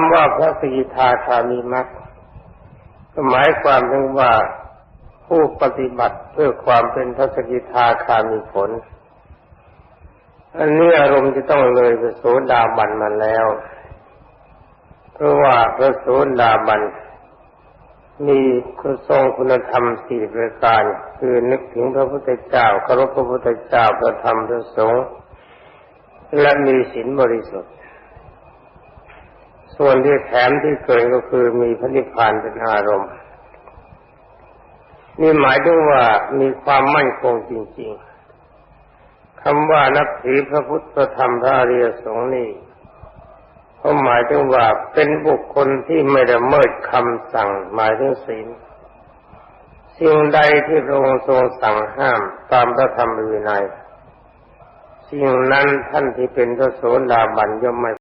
ำว่าพระสกิทาคามีมักหมายความถึงว่าผู้ปฏิบัติเพื่อความเป็นพระสกิทาคามีผล อันนี้อารมณ์จะต้องเลยพระโสดาบันมาแล้ว เพราะว่าพระโสดาบันมีคุณทรงคุณธรรมสี่ประการ คือนึกถึงพระพุทธเจ้าเคารพพระพุทธเจ้าพระธรรมพระสงฆ์และมีศีลบริสุทธิ์ ส่วนที่แถมที่เกินก็คือมีพระนิพพานเป็นอารมณ์ นี่หมายถึงว่ามีความมั่นคงจริง ๆคำว่านับถือพระพุทธธรรมพระอริยสงฆ์นี่เขาหมายถึงว่าเป็นบุคคลที่ไม่ละเมิดคำสั่งหมายถึงศีลสิ่งใดที่พระองค์ทรงสั่งห้ามตามพระธรรมวินัยสิ่งนั้นท่านที่เป็นพระโสดาบันย่อมไม่